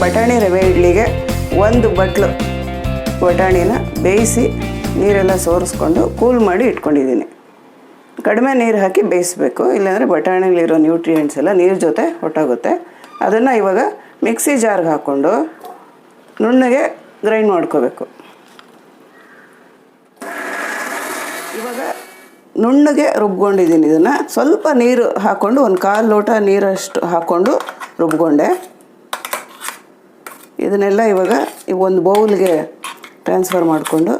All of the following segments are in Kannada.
ಬಟಾಣಿ ರವೆ ಇಡ್ಲಿಗೆ ಒಂದು ಬಟ್ಲು ಬಟಾಣಿನ ಬೇಯಿಸಿ ನೀರೆಲ್ಲ ಸೋರಿಸ್ಕೊಂಡು ಕೂಲ್ ಮಾಡಿ ಇಟ್ಕೊಂಡಿದ್ದೀನಿ. ಕಡಿಮೆ ನೀರು ಹಾಕಿ ಬೇಯಿಸಬೇಕು. ಇಲ್ಲಾಂದರೆ ಬಟಾಣಿಲಿರೋ ನ್ಯೂಟ್ರಿಯೆಂಟ್ಸ್ ಎಲ್ಲ ನೀರು ಜೊತೆ ಹೊಟ್ಟೋಗುತ್ತೆ ಅದನ್ನು ಇವಾಗ ಮಿಕ್ಸಿ ಜಾರ್ಗೆ ಹಾಕ್ಕೊಂಡು ನುಣ್ಣಗೆ ಗ್ರೈಂಡ್ ಮಾಡ್ಕೋಬೇಕು. ಇವಾಗ ನುಣ್ಣಗೆ ರುಬ್ಕೊಂಡಿದ್ದೀನಿ. ಇದನ್ನು ಸ್ವಲ್ಪ ನೀರು ಹಾಕ್ಕೊಂಡು ಒಂದು ಕಾಲು ಲೋಟ ನೀರಷ್ಟು ಹಾಕ್ಕೊಂಡು ರುಬ್ಕೊಂಡೆ. ಇದನ್ನೆಲ್ಲ ಇವಾಗ ಈ ಒಂದು ಬೌಲ್ಗೆ ಟ್ರಾನ್ಸ್ಫರ್ ಮಾಡಿಕೊಂಡು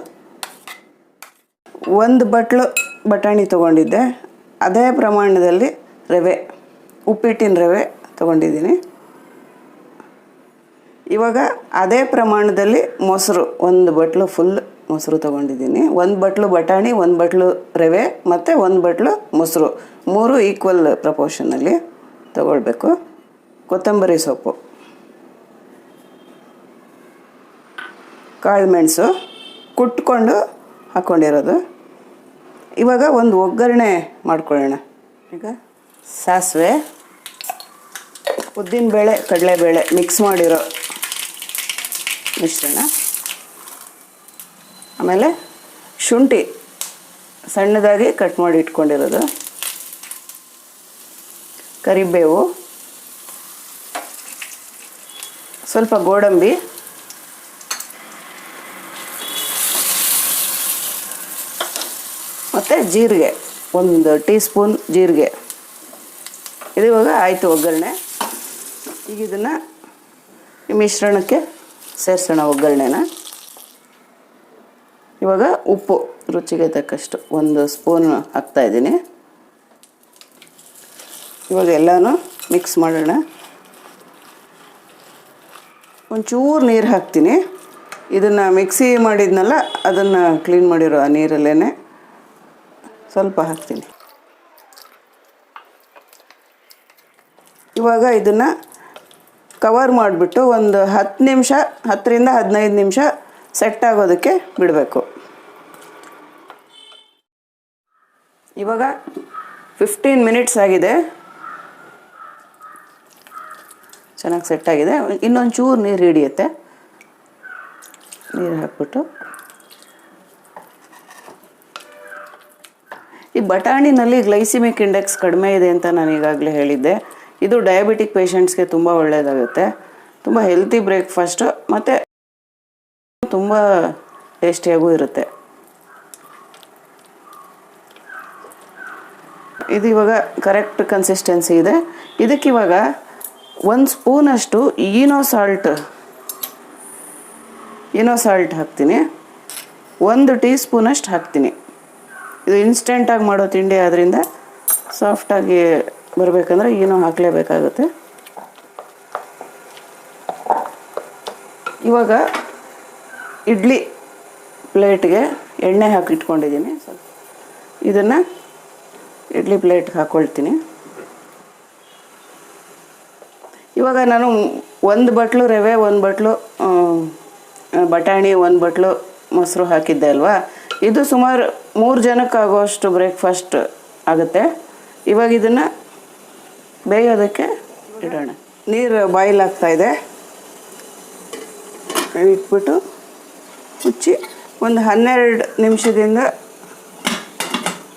ಒಂದು ಬಟ್ಲು ಬಟಾಣಿ ತೊಗೊಂಡಿದ್ದೆ. ಅದೇ ಪ್ರಮಾಣದಲ್ಲಿ ರವೆ, ಉಪ್ಪಿಟ್ಟಿನ ರವೆ ತೊಗೊಂಡಿದ್ದೀನಿ. ಇವಾಗ ಅದೇ ಪ್ರಮಾಣದಲ್ಲಿ ಮೊಸರು, ಒಂದು ಬಟ್ಲು ಫುಲ್ ಮೊಸರು ತೊಗೊಂಡಿದ್ದೀನಿ. ಒಂದು ಬಟ್ಲು ಬಟಾಣಿ, ಒಂದು ಬಟ್ಲು ರವೆ ಮತ್ತು ಒಂದು ಬಟ್ಲು ಮೊಸರು. ಮೂರು ಈಕ್ವಲ್ ಪ್ರಪೋರ್ಷನಲ್ಲಿ ತೊಗೊಳ್ಬೇಕು. ಕೊತ್ತಂಬರಿ ಸೊಪ್ಪು. ಕಾಳು ಮೆಣಸು ಕುಟ್ಕೊಂಡು ಹಾಕ್ಕೊಂಡಿರೋದು ಇವಾಗ ಒಂದು ಒಗ್ಗರಣೆ ಮಾಡ್ಕೊಳ್ಳೋಣ. ಈಗ ಸಾಸಿವೆ ಉದ್ದಿನಬೇಳೆ ಕಡಲೆಬೇಳೆ ಮಿಕ್ಸ್ ಮಾಡಿರೋ ಮಿಶ್ರಣ. ಆಮೇಲೆ ಶುಂಠಿ ಸಣ್ಣದಾಗಿ ಕಟ್ ಮಾಡಿ ಇಟ್ಕೊಂಡಿರೋದು. ಕರಿಬೇವು, ಸ್ವಲ್ಪ ಗೋಡಂಬಿ ಮತ್ತು ಜೀರಿಗೆ, ಒಂದು ಟೀ ಸ್ಪೂನ್ ಜೀರಿಗೆ. ಇದು ಇವಾಗ ಆಯಿತು ಒಗ್ಗರಣೆ. ಈಗ ಇದನ್ನು ಈ ಮಿಶ್ರಣಕ್ಕೆ ಸೇರಿಸೋಣ ಒಗ್ಗರಣೆನ. ಇವಾಗ ಉಪ್ಪು, ರುಚಿಗೆ ತಕ್ಕಷ್ಟು ಒಂದು ಸ್ಪೂನ್ ಹಾಕ್ತಾಯಿದ್ದೀನಿ ಇವಾಗ ಎಲ್ಲನೂ ಮಿಕ್ಸ್ ಮಾಡೋಣ. ಒಂಚೂರು ನೀರು ಹಾಕ್ತೀನಿ. ಇದನ್ನು ಮಿಕ್ಸಿ ಮಾಡಿದ್ನಲ್ಲ, ಅದನ್ನು ಕ್ಲೀನ್ ಮಾಡಿರೋ ಆ ನೀರಲ್ಲೇ ಸ್ವಲ್ಪ ಹಾಕ್ತೀನಿ. ಇವಾಗ ಇದನ್ನು ಕವರ್ ಮಾಡಿಬಿಟ್ಟು ಒಂದು ಹತ್ತು ನಿಮಿಷ, ಹತ್ತರಿಂದ ಹದಿನೈದು ನಿಮಿಷ ಸೆಟ್ ಆಗೋದಕ್ಕೆ ಬಿಡಬೇಕು. ಇವಾಗ ಫಿಫ್ಟೀನ್ ಮಿನಿಟ್ಸ್ ಆಗಿದೆ. ಚೆನ್ನಾಗಿ ಸೆಟ್ ಆಗಿದೆ. ಇನ್ನೊಂದು ಚೂರು ನೀರು ಹಿಡಿಯುತ್ತೆ. ನೀರು ಹಾಕ್ಬಿಟ್ಟು ಬಟಾಣಿನಲ್ಲಿ ಗ್ಲೈಸಿಮಿಕ್ ಇಂಡೆಕ್ಸ್ ಕಡಿಮೆ ಇದೆ ಅಂತ ನಾನು ಈಗಾಗಲೇ ಹೇಳಿದ್ದೆ. ಇದು ಡಯಾಬಿಟಿಕ್ ಪೇಷಂಟ್ಸ್ಗೆ ತುಂಬ ಒಳ್ಳೆಯದಾಗುತ್ತೆ ತುಂಬ ಹೆಲ್ತಿ ಬ್ರೇಕ್ಫಾಸ್ಟು ಮತ್ತು ತುಂಬ ಟೇಸ್ಟಿಯಾಗೂ ಇರುತ್ತೆ. ಇದು ಇವಾಗ ಕರೆಕ್ಟ್ ಕನ್ಸಿಸ್ಟೆನ್ಸಿ ಇದೆ. ಇದಕ್ಕಿವಾಗ ಒಂದು ಸ್ಪೂನಷ್ಟು ಈನೋ ಸಾಲ್ಟ್ ಈನೋ ಸಾಲ್ಟ್ ಹಾಕ್ತೀನಿ. ಒಂದು ಟೀ ಸ್ಪೂನಷ್ಟು ಹಾಕ್ತೀನಿ. ಇದು ಇನ್ಸ್ಟೆಂಟಾಗಿ ಮಾಡೋ ತಿಂಡಿ ಆದ್ದರಿಂದ ಸಾಫ್ಟಾಗಿ ಬರಬೇಕಂದ್ರೆ ಏನೋ ಹಾಕಲೇಬೇಕಾಗುತ್ತೆ. ಇವಾಗ ಇಡ್ಲಿ ಪ್ಲೇಟ್ಗೆ ಎಣ್ಣೆ ಹಾಕಿ ಇಟ್ಕೊಂಡಿದ್ದೀನಿ ಸ್ವಲ್ಪ ಇದನ್ನು ಇಡ್ಲಿ ಪ್ಲೇಟ್ಗೆ ಹಾಕ್ಕೊಳ್ತೀನಿ ಇವಾಗ ನಾನು ಒಂದು ಬಟ್ಲು ರವೆ, ಒಂದು ಬಟ್ಲು ಬಟಾಣಿ, ಒಂದು ಬಟ್ಲು ಮೊಸರು ಹಾಕಿದ್ದೆ ಅಲ್ವಾ? ಇದು ಸುಮಾರು ಮೂರು ಜನಕ್ಕೆ ಆಗೋಷ್ಟು ಬ್ರೇಕ್ಫಾಸ್ಟ್ ಆಗುತ್ತೆ. ಇವಾಗ ಇದನ್ನು ಬೇಯೋದಕ್ಕೆ ಇಡೋಣ. ನೀರು ಬಾಯ್ಲ್ ಆಗ್ತಾ ಇದೆ. ಇಟ್ಬಿಟ್ಟು ಮುಚ್ಚಿ ಒಂದು ಹನ್ನೆರಡು ನಿಮಿಷದಿಂದ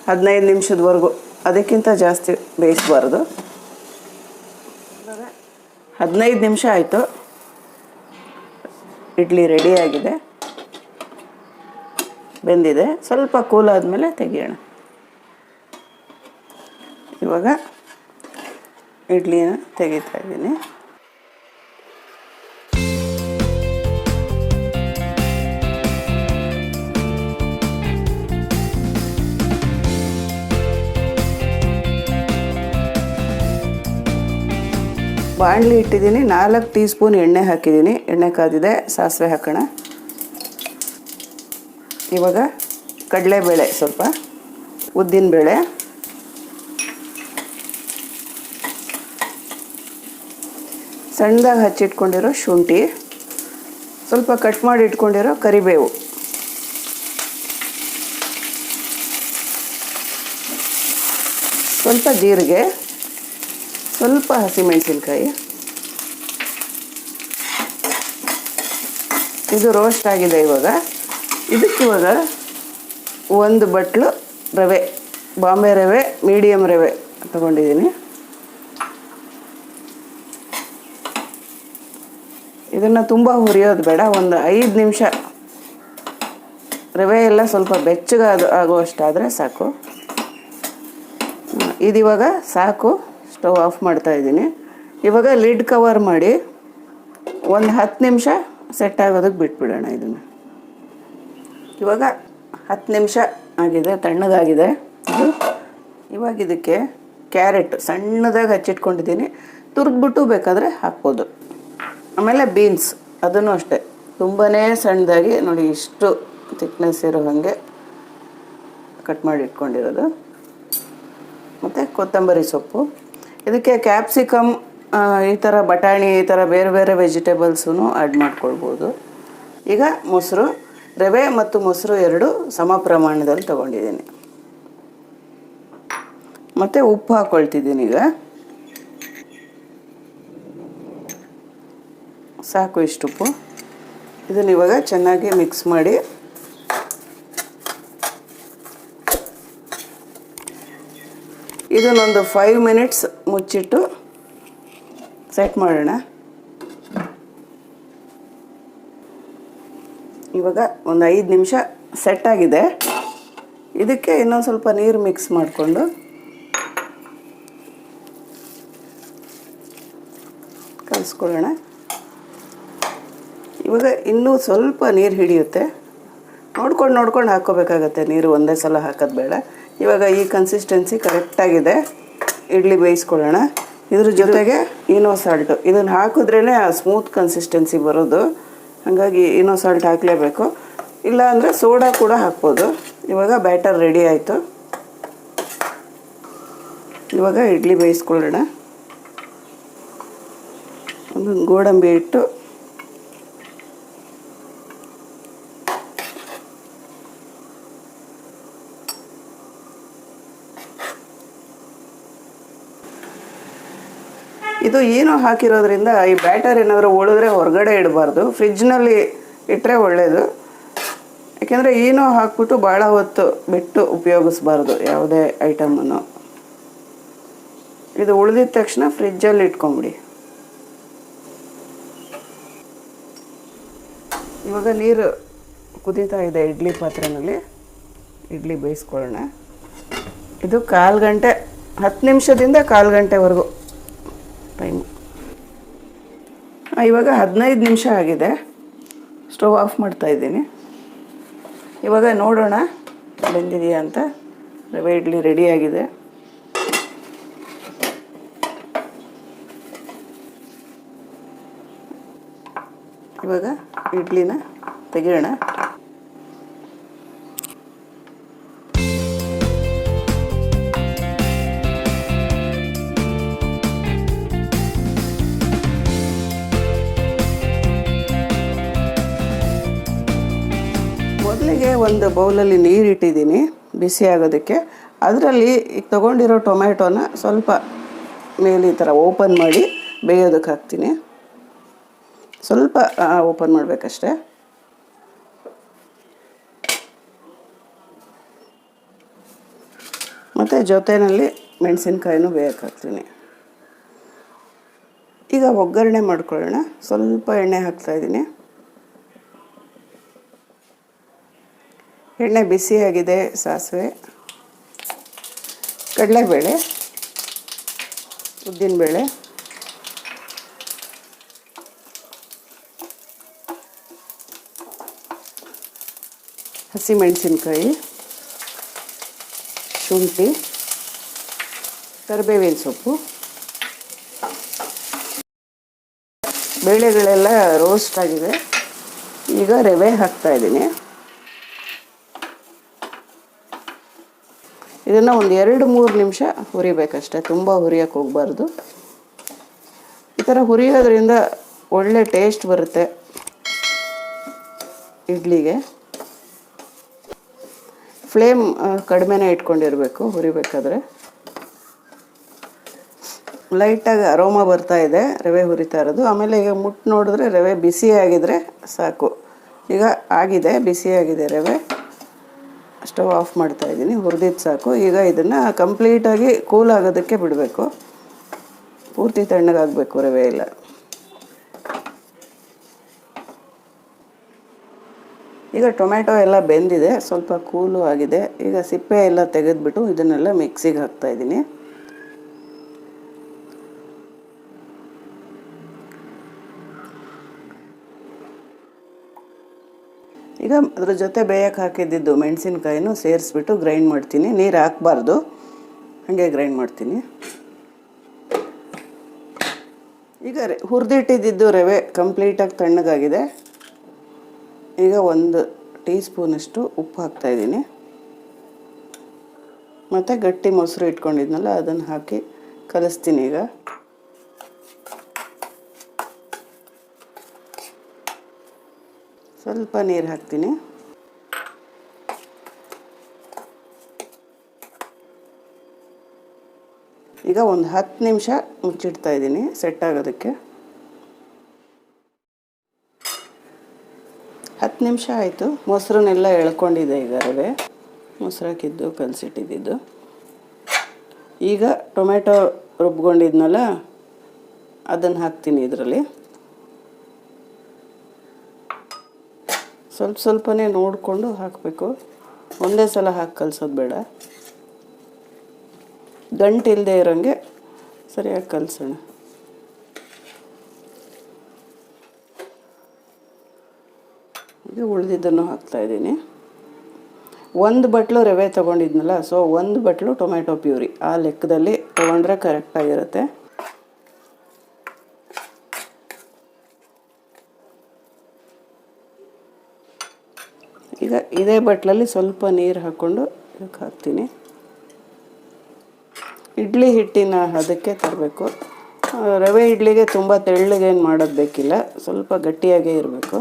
ಹದಿನೈದು ನಿಮಿಷದವರೆಗೂ ಅದಕ್ಕಿಂತ ಜಾಸ್ತಿ ಬೇಯಿಸಬಾರ್ದು. ಹದಿನೈದು ನಿಮಿಷ ಆಯಿತು. ಇಡ್ಲಿ ರೆಡಿ ಆಗಿದೆ. ಬೆಂದಿದೆ. ಸ್ವಲ್ಪ ಕೂಲ್ ಆದಮೇಲೆ ತೆಗಿಯೋಣ. ಇವಾಗ ಇಡ್ಲಿನ ತೆಗಿತಾ ಇದ್ದೀನಿ. ಬಾಣಲಿ ಇಟ್ಟಿದ್ದೀನಿ. ನಾಲ್ಕು ಟೀ ಸ್ಪೂನ್ ಎಣ್ಣೆ ಹಾಕಿದ್ದೀನಿ. ಎಣ್ಣೆ ಕಾದಿದೆ, ಸಾಸಿವೆ ಹಾಕೋಣ. ಇವಾಗ ಕಡಲೆಬೇಳೆ ಸ್ವಲ್ಪ, ಉದ್ದಿನ ಬೇಳೆ. ಸಣ್ಣದಾಗಿ ಹಚ್ಚಿಟ್ಕೊಂಡಿರೋ ಶುಂಠಿ, ಸ್ವಲ್ಪ ಕಟ್ ಮಾಡಿ ಇಟ್ಕೊಂಡಿರೋ ಕರಿಬೇವು. ಸ್ವಲ್ಪ ಜೀರಿಗೆ, ಸ್ವಲ್ಪ ಹಸಿಮೆಣಸಿನ್ಕಾಯಿ. ಇದು ರೋಸ್ಟ್ ಆಗಿದೆ ಇವಾಗ. ಇದಕ್ಕೆ ಇವಾಗ ಒಂದು ಬಟ್ಲು ರವೆ, ಬಾಂಬೆ ರವೆ ಮೀಡಿಯಮ್ ರವೆ ತಗೊಂಡಿದ್ದೀನಿ. ಇದನ್ನು ತುಂಬ ಹುರಿಯೋದು ಬೇಡ, ಒಂದು ಐದು ನಿಮಿಷ. ರವೆ ಎಲ್ಲ ಸ್ವಲ್ಪ ಬೆಚ್ಚಗೆ ಅದು ಆಗುವಷ್ಟಾದರೆ ಸಾಕು. ಇದಿವಾಗ ಸಾಕು, ಸ್ಟವ್ ಆಫ್ ಮಾಡ್ತಾ ಇದ್ದೀನಿ. ಇವಾಗ ಲಿಡ್ ಕವರ್ ಮಾಡಿ ಒಂದು ಹತ್ತು ನಿಮಿಷ ಸೆಟ್ ಆಗೋದಕ್ಕೆ ಬಿಟ್ಬಿಡೋಣ ಇದನ್ನು. ಇವಾಗ ಹತ್ತು ನಿಮಿಷ ಆಗಿದೆ, ತಣ್ಣಗಾಗಿದೆ. ಇದು ಇವಾಗ ಇದಕ್ಕೆ ಕ್ಯಾರೆಟ್ ಸಣ್ಣದಾಗಿ ಹಚ್ಚಿಟ್ಕೊಂಡಿದ್ದೀನಿ. ತುರಿದ್ಬಿಟ್ಟು ಬೇಕಾದರೆ ಹಾಕ್ಬೋದು. ಆಮೇಲೆ ಬೀನ್ಸ್ ಅದನ್ನು ಅಷ್ಟೇ. ತುಂಬಾ ಸಣ್ಣದಾಗಿ, ನೋಡಿ ಇಷ್ಟು ತಿಕ್ನೆಸ್ ಇರೋ ಹಾಗೆ ಕಟ್ ಮಾಡಿ ಇಟ್ಕೊಂಡಿರೋದು. ಮತ್ತು ಕೊತ್ತಂಬರಿ ಸೊಪ್ಪು. ಇದಕ್ಕೆ ಕ್ಯಾಪ್ಸಿಕಮ್ ಈ ಥರ ಬಟಾಣಿ, ಈ ಥರ ಬೇರೆ ಬೇರೆ ವೆಜಿಟೇಬಲ್ಸೂ ಆ್ಯಡ್ ಮಾಡ್ಕೊಳ್ಬೋದು. ಈಗ ಮೊಸರು. ರವೆ ಮತ್ತು ಮೊಸರು ಎರಡು ಸಮ ಪ್ರಮಾಣದಲ್ಲಿ ತಗೊಂಡಿದ್ದೀನಿ. ಮತ್ತು ಉಪ್ಪು ಹಾಕ್ಕೊಳ್ತಿದ್ದೀನಿ ಈಗ. ಸಾಕು ಇಷ್ಟು ಉಪ್ಪು ಇದನ್ನು ಇವಾಗ ಚೆನ್ನಾಗಿ ಮಿಕ್ಸ್ ಮಾಡಿ ಇದನ್ನೊಂದು ಫೈವ್ ಮಿನಿಟ್ಸ್ ಮುಚ್ಚಿಟ್ಟು ಸೆಟ್ ಮಾಡೋಣ. ಇವಾಗ ಒಂದು ಐದು ನಿಮಿಷ ಸೆಟ್ ಆಗಿದೆ. ಇದಕ್ಕೆ ಇನ್ನೊಂದು ಸ್ವಲ್ಪ ನೀರು ಮಿಕ್ಸ್ ಮಾಡಿಕೊಂಡು. ಕಲಿಸ್ಕೊಳ್ಳೋಣ. ಇವಾಗ ಇನ್ನೂ ಸ್ವಲ್ಪ ನೀರು ಹಿಡಿಯುತ್ತೆ. ನೋಡ್ಕೊಂಡು ನೋಡ್ಕೊಂಡು ಹಾಕ್ಕೋಬೇಕಾಗತ್ತೆ. ನೀರು ಒಂದೇ ಸಲ ಹಾಕೋದು ಬೇಡ. ಇವಾಗ ಈ ಕನ್ಸಿಸ್ಟೆನ್ಸಿ ಕರೆಕ್ಟಾಗಿದೆ ಇಡ್ಲಿ ಬೇಯಿಸ್ಕೊಳ್ಳೋಣ. ಇದ್ರ ಜೊತೆಗೆ ಇನೋ ಸಾಲ್ಟು ಇದನ್ನು ಹಾಕಿದ್ರೇ ಸ್ಮೂತ್ ಕನ್ಸಿಸ್ಟೆನ್ಸಿ ಬರೋದು. ಹಾಗಾಗಿ ಏನೋ ಸಾಲ್ಟ್ ಹಾಕಲೇಬೇಕು. ಇಲ್ಲ ಅಂದರೆ ಸೋಡಾ ಕೂಡ ಹಾಕ್ಬೋದು. ಇವಾಗ ಬ್ಯಾಟರ್ ರೆಡಿ ಆಯಿತು. ಇವಾಗ ಇಡ್ಲಿ ಬೇಯಿಸ್ಕೊಳ್ಳೋಣ. ಒಂದು ಗೋಡಂಬಿ ಇಟ್ಟು ಇದು ಏನು ಹಾಕಿರೋದ್ರಿಂದ ಈ ಬ್ಯಾಟರ್ ಏನಾದರೂ ಉಳಿದ್ರೆ ಹೊರಗಡೆ ಇಡಬಾರ್ದು. ಫ್ರಿಜ್ನಲ್ಲಿ ಇಟ್ಟರೆ ಒಳ್ಳೆಯದು ಯಾಕೆಂದರೆ ಏನೋ ಹಾಕ್ಬಿಟ್ಟು ಭಾಳ ಹೊತ್ತು ಬಿಟ್ಟು ಉಪಯೋಗಿಸ್ಬಾರ್ದು ಯಾವುದೇ ಐಟಮನ್ನು. ಇದು ಉಳಿದಿದ ತಕ್ಷಣ ಫ್ರಿಜ್ಜಲ್ಲಿ ಇಟ್ಕೊಂಬಿಡಿ. ಇವಾಗ ನೀರು ಕುದೀತಾ ಇದೆ ಇಡ್ಲಿ ಪಾತ್ರೆನಲ್ಲಿ. ಇಡ್ಲಿ ಬೇಯಿಸ್ಕೊಳ್ಳೋಣ. ಇದು ಕಾಲು ಗಂಟೆ, ಹತ್ತು ನಿಮಿಷದಿಂದ ಕಾಲು ಗಂಟೆವರೆಗೂ. ಟೈಮು. ಇವಾಗ ಹದಿನೈದು ನಿಮಿಷ ಆಗಿದೆ. ಸ್ಟವ್ ಆಫ್ ಮಾಡ್ತಾ ಇದ್ದೀನಿ. ಇವಾಗ ನೋಡೋಣ ಬೆಂದಿದೆಯಾ ಅಂತ. ರವೆ ಇಡ್ಲಿ ರೆಡಿಯಾಗಿದೆ ಇವಾಗ ಇಡ್ಲಿನ ತೆಗೆಯೋಣ. ಒಂದು ಬೌಲಲ್ಲಿ ನೀರು ಇಟ್ಟಿದ್ದೀನಿ ಬಿಸಿ ಆಗೋದಕ್ಕೆ. ಅದರಲ್ಲಿ ಈಗ ತೊಗೊಂಡಿರೋ ಟೊಮ್ಯಾಟೊನ ಸ್ವಲ್ಪ ಮೇಲೆ ಈ ಥರ ಓಪನ್ ಮಾಡಿ ಬೇಯೋದಕ್ಕೆ ಹಾಕ್ತೀನಿ. ಸ್ವಲ್ಪ ಓಪನ್ ಮಾಡಬೇಕಷ್ಟೆ. ಮತ್ತು ಜೊತೆಯಲ್ಲಿ ಮೆಣಸಿನ್ಕಾಯಿನೂ ಬೇಯಕ್ಕೆ ಹಾಕ್ತೀನಿ. ಈಗ ಒಗ್ಗರಣೆ ಮಾಡ್ಕೊಳ್ಳೋಣ. ಸ್ವಲ್ಪ ಎಣ್ಣೆ ಹಾಕ್ತಾಯಿದ್ದೀನಿ ಎಣ್ಣೆ ಬಿಸಿಯಾಗಿದೆ ಸಾಸಿವೆ. ಕಡಲೆಬೇಳೆ, ಉದ್ದಿನಬೇಳೆ. ಹಸಿಮೆಣಸಿನ್ಕಾಯಿ, ಶುಂಠಿ, ಕರಿಬೇವಿನ ಸೊಪ್ಪು. ಬೇಳೆಗಳೆಲ್ಲ ರೋಸ್ಟ್ ಆಗಿದೆ. ಈಗ ರವೆ ಹಾಕ್ತಾ ಇದನ್ನು ಒಂದು ಎರಡು, ಮೂರು ನಿಮಿಷ ಹುರಿಬೇಕಷ್ಟೆ. ತುಂಬ ಹುರಿಯೋಕ್ಕೆ ಹೋಗಬಾರ್ದು. ಈ ಥರ ಹುರಿಯೋದ್ರಿಂದ ಒಳ್ಳೆ ಟೇಸ್ಟ್ ಬರುತ್ತೆ ಇಡ್ಲಿಗೆ. ಫ್ಲೇಮ್ ಕಡಿಮೆನೇ ಇಟ್ಕೊಂಡಿರಬೇಕು ಹುರಿಬೇಕಾದ್ರೆ. ಲೈಟಾಗಿ ಅರೋಮ ಬರ್ತಾ ಇದೆ, ರವೆ ಹುರಿತಾ ಇರೋದು. ಆಮೇಲೆ ಈಗ ಮುಟ್ಟು ನೋಡಿದ್ರೆ ರವೆ ಬಿಸಿ ಆಗಿದ್ರೆ ಸಾಕು. ಈಗ ಆಗಿದೆ, ಬಿಸಿಯಾಗಿದೆ ರವೆ. ಸ್ಟವ್ ಆಫ್ ಮಾಡ್ತಾ ಇದ್ದೀನಿ ಹುರಿದಿದ್ದು ಸಾಕು. ಈಗ ಇದನ್ನು ಕಂಪ್ಲೀಟಾಗಿ ಕೂಲ್ ಆಗೋದಕ್ಕೆ ಬಿಡಬೇಕು. ಪೂರ್ತಿ ತಣ್ಣಗಾಗಬೇಕು ರವೆ ಎಲ್ಲ. ಈಗ ಟೊಮೆಟೊ ಎಲ್ಲ ಬೆಂದಿದೆ, ಸ್ವಲ್ಪ ಕೂಲು ಆಗಿದೆ. ಈಗ ಸಿಪ್ಪೆ ಎಲ್ಲ ತೆಗೆದ್ಬಿಟ್ಟು ಇದನ್ನೆಲ್ಲ ಮಿಕ್ಸಿಗೆ ಹಾಕ್ತಾ ಈಗ ಅದ್ರ ಜೊತೆ ಬೇಯಕ್ಕೆ ಹಾಕಿದ್ದಿದ್ದು ಮೆಣಸಿನ್ಕಾಯಿನೂ ಸೇರಿಸ್ಬಿಟ್ಟು ಗ್ರೈಂಡ್ ಮಾಡ್ತೀನಿ. ನೀರು ಹಾಕಬಾರ್ದು. ಹಾಗೆ ಗ್ರೈಂಡ್ ಮಾಡ್ತೀನಿ. ಈಗ ರೆ ಹುರಿದಿಟ್ಟಿದ್ದು ರವೆ ಕಂಪ್ಲೀಟಾಗಿ ತಣ್ಣಗಾಗಿದೆ. ಈಗ ಒಂದು ಟೀ ಸ್ಪೂನಷ್ಟು ಉಪ್ಪು ಹಾಕ್ತಾಯಿದ್ದೀನಿ ಮತ್ತು ಗಟ್ಟಿ ಮೊಸರು ಇಟ್ಕೊಂಡಿದ್ನಲ್ಲ, ಅದನ್ನು ಹಾಕಿ ಕಲಿಸ್ತೀನಿ ಈಗ. ಸ್ವಲ್ಪ ನೀರು ಹಾಕ್ತೀನಿ. ಈಗ ಒಂದು ಹತ್ತು ನಿಮಿಷ ಮುಚ್ಚಿಡ್ತಾ ಇದ್ದೀನಿ ಸೆಟ್ ಆಗೋದಕ್ಕೆ. ಹತ್ತು ನಿಮಿಷ ಆಯಿತು, ಮೊಸರನ್ನೆಲ್ಲ ಎಳ್ಕೊಂಡಿದೆ ಈಗ ರವೆ. ಮೊಸರು ಹಾಕಿದ್ದು ಕಲಸಿಟ್ಟಿದ್ದು ಈಗ ಟೊಮೆಟೊ ರುಬ್ಕೊಂಡಿದ್ನಲ್ಲ, ಅದನ್ನು ಹಾಕ್ತೀನಿ ಇದರಲ್ಲಿ. ಸ್ವಲ್ಪ ಸ್ವಲ್ಪನೇ ನೋಡಿಕೊಂಡು ಹಾಕಬೇಕು. ಒಂದೇ ಸಲ ಹಾಕಿ ಕಲಿಸೋದು ಬೇಡ. ಗಂಟು ಇಲ್ಲದೆ ಇರೋಂಗೆ ಸರಿಯಾಗಿ ಕಲಿಸೋಣ. ಇದು ಉಳಿದಿದ್ದನ್ನು ಹಾಕ್ತಾಯಿದ್ದೀನಿ ಒಂದು ಬಟ್ಲು ರವೆ ತೊಗೊಂಡಿದ್ನಲ್ಲ, ಸೊ ಒಂದು ಬಟ್ಲು ಟೊಮೆಟೊ ಪ್ಯೂರಿ. ಆ ಲೆಕ್ಕದಲ್ಲಿ ತೊಗೊಂಡ್ರೆ ಕರೆಕ್ಟಾಗಿರುತ್ತೆ. ಈಗ ಇದೇ ಬಟ್ಲಲ್ಲಿ ಸ್ವಲ್ಪ ನೀರು ಹಾಕ್ಕೊಂಡು ಇದಕ್ಕೆ ಹಾಕ್ತೀನಿ. ಇಡ್ಲಿ ಹಿಟ್ಟಿನ ಅದಕ್ಕೆ ತರಬೇಕು. ರವೆ ಇಡ್ಲಿಗೆ ತುಂಬ ತೆಳ್ಳಗೇನು ಮಾಡೋದು ಬೇಕಿಲ್ಲ, ಸ್ವಲ್ಪ ಗಟ್ಟಿಯಾಗೇ ಇರಬೇಕು.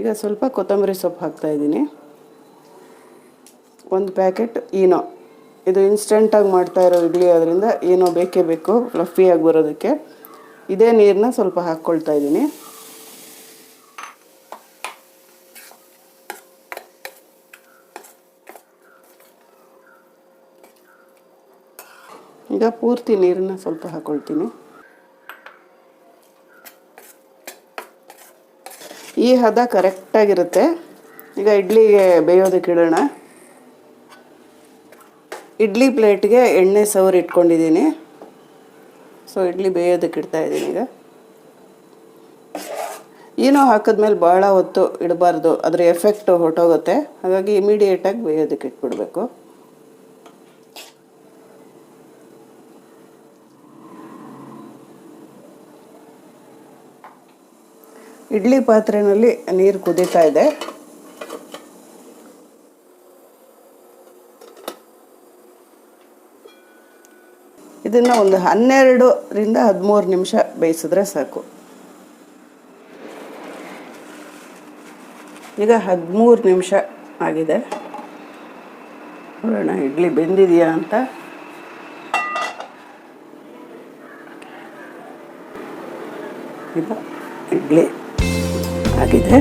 ಈಗ ಸ್ವಲ್ಪ ಕೊತ್ತಂಬರಿ ಸೊಪ್ಪು ಹಾಕ್ತಾಯಿದ್ದೀನಿ ಒಂದು ಪ್ಯಾಕೆಟ್ ಈನೋ. ಇದು ಇನ್ಸ್ಟೆಂಟಾಗಿ ಮಾಡ್ತಾ ಇರೋ ಇಡ್ಲಿ, ಅದರಿಂದ ಏನೋ ಬೇಕೇ ಬೇಕು, ಫ್ಲಫಿಯಾಗಿ ಬರೋದಕ್ಕೆ. ಇದೇ ನೀರನ್ನ ಸ್ವಲ್ಪ ಹಾಕ್ಕೊಳ್ತಾ ಇದ್ದೀನಿ. ಈಗ ಪೂರ್ತಿ ನೀರನ್ನು ಸ್ವಲ್ಪ ಹಾಕ್ಕೊಳ್ತೀನಿ ಈ ಹದ ಕರೆಕ್ಟಾಗಿರುತ್ತೆ ಈಗ ಇಡ್ಲಿಗೆ ಬೇಯೋದಕ್ಕೆ ಇಡೋಣ ಇಡ್ಲಿ ಪ್ಲೇಟ್ಗೆ ಎಣ್ಣೆ ಸವರ್ ಇಟ್ಕೊಂಡಿದ್ದೀನಿ. ಸೊ ಇಡ್ಲಿ ಬೇಯೋದಕ್ಕೆ ಇಡ್ತಾ ಇದ್ದೀನಿ ಈಗ. ಏನೋ ಹಾಕಿದ್ಮೇಲೆ ಭಾಳ ಹೊತ್ತು ಇಡಬಾರ್ದು. ಅದರ ಎಫೆಕ್ಟ್ ಹೊರಟೋಗುತ್ತೆ. ಹಾಗಾಗಿ ಇಮಿಡಿಯೇಟಾಗಿ ಬೇಯೋದಕ್ಕೆ ಇಟ್ಬಿಡ್ಬೇಕು. ಇಡ್ಲಿ ಪಾತ್ರೆಯಲ್ಲಿ ನೀರು ಕುದೀತಾ ಇದೆ. ಇದನ್ನು ಒಂದು ಹನ್ನೆರಡರಿಂದ ಹದಿಮೂರು ನಿಮಿಷ ಬೇಯಿಸಿದ್ರೆ ಸಾಕು. ಈಗ ಹದಿಮೂರು ನಿಮಿಷ ಆಗಿದೆ. ನೋಡೋಣ, ಇಡ್ಲಿ ಬೆಂದಿದೆಯಾ ಅಂತ. ಈಗ ಇಡ್ಲಿ. ಆಗಿದೆ